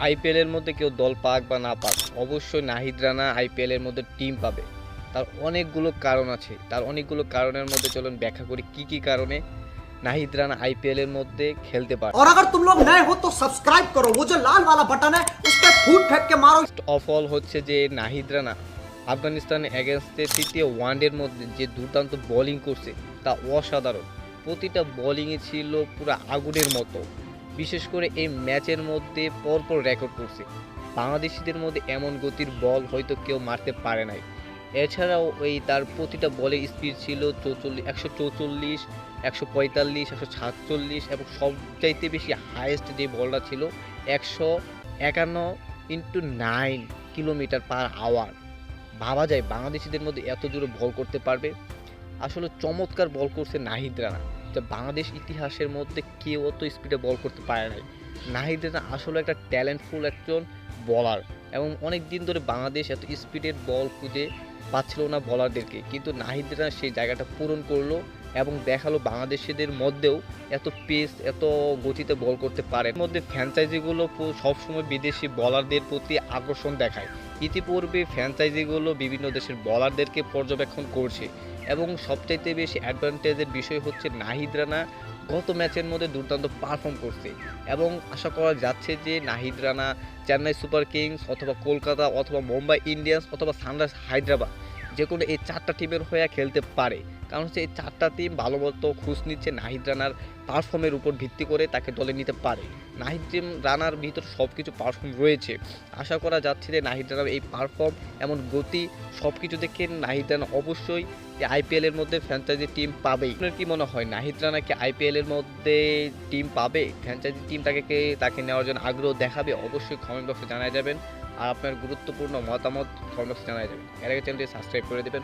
IPL এর মধ্যে কেউ দল পাক বা না পাক অবশ্যই নাহিদ রানা আইপিএল এর মধ্যে টিম পাবে তার অনেকগুলো কারণ আছে তার অনেকগুলো কারণের মধ্যে চলুন ব্যাখ্যা করি কি কি কারণে নাহিদ রানা আইপিএল এর মধ্যে খেলতে পারে और अगर तुम लोग नए हो तो सब्सक्राइब करो वो जो लाल वाला बटन है उस पर फूट फेंक के मारो ফার্স্ট অফ অল হচ্ছে যে নাহিদ রানা আফগানিস্তানের এগেনস্টে তৃতীয় ওয়ানডের মধ্যে যে দুর্দান্ত বোলিং করছে তা অসাধারণ প্রতিটা বোলিংয়ে ছিল পুরো আগুনের মতো বিশেষ করে এই ম্যাচের মধ্যে পরপর রেকর্ড করছে। বাংলাদেশিদের মধ্যে এমন গতির বল হয়তো কেউ মারতে পারে নাই। এছাড়াও ওই তার প্রতিটা বলের স্পিড ছিল চৌচল্লিশ একশো চৌচল্লিশ, একশো পঁয়তাল্লিশ, একশো সাতচল্লিশ এবং সবচাইতে বেশি হায়েস্ট যে বলটা ছিল একশো একান্ন into nine kilometre per hour ভাবা যায় বাংলাদেশিদের মধ্যে এত জোরে বল করতে পারবে। আসলে চমৎকার বল করছে নাহিদ রানা। যা বাংলাদেশ ইতিহাসের মধ্যে কেউ অত স্পিডে বল করতে পারে নাই। নাহিদ রানা আসলে একটা ট্যালেন্টফুল একজন বলার এবং অনেক দিন ধরে বাংলাদেশ এত স্পিডের বল খুঁজে পাচ্ছিল না বলারদেরকে কিন্তু নাহিদ রানা সেই জায়গাটা পূরণ করল এবং দেখাল বাংলাদেশিদের মধ্যেও এত পেস এত গতিতে বল করতে পারে। মধ্যে ফ্র্যাঞ্চাইজিগুলো সবসময় বিদেশি বলারদের প্রতি আকর্ষণ দেখায়। ইতিপূর্বে ফ্র্যাঞ্চাইজিগুলো বিভিন্ন দেশের বলারদেরকে পর্যবেক্ষণ করছে। এবং সবচাইতে বেশি অ্যাডভান্টেজের বিষয় হচ্ছে নাহিদ রানা। গত ম্যাচের মধ্যে দুর্দান্ত পারফর্ম করছে এবং আশা করা যাচ্ছে যে নাহিদ রানা, চেন্নাই সুপার কিংস অথবা কলকাতা অথবা মুম্বাই ইন্ডিয়ান্স অথবা সানরাইজ হায়দ্রাবাদ যে কোনো এই চারটা টিমের হয়ে খেলতে পারে। কারণ হচ্ছে এই চারটা টিম ভালো মতো খুঁজ নিচ্ছে নাহিদ রানার পারফর্মের উপর ভিত্তি করে তাকে দলে নিতে পারে। নাহিদ রানার ভিতর সব কিছু পারফর্ম রয়েছে। আশা করা যাচ্ছে যে নাহিদ রানার এই পারফর্ম এমন গতি সব কিছু দেখে নাহিদ রানা অবশ্যই আইপিএল এর মধ্যে ফ্র্যাঞ্চাইজি টিম পাবেই আপনার কি মনে হয়, নাহিদ রানা কি আইপিএলের মধ্যে টিম পাবে? ফ্র্যাঞ্চাইজি টিম তাকে তাকে নেওয়ার জন্য আগ্রহ দেখাবে? অবশ্যই কমেন্ট বক্সে জানাই যাবেন। আর আপনার গুরুত্বপূর্ণ মতামত কমেন্ট বক্সে জানাই যাবেন। এর আগে চ্যানেলটি সাবস্ক্রাইব করে দেবেন।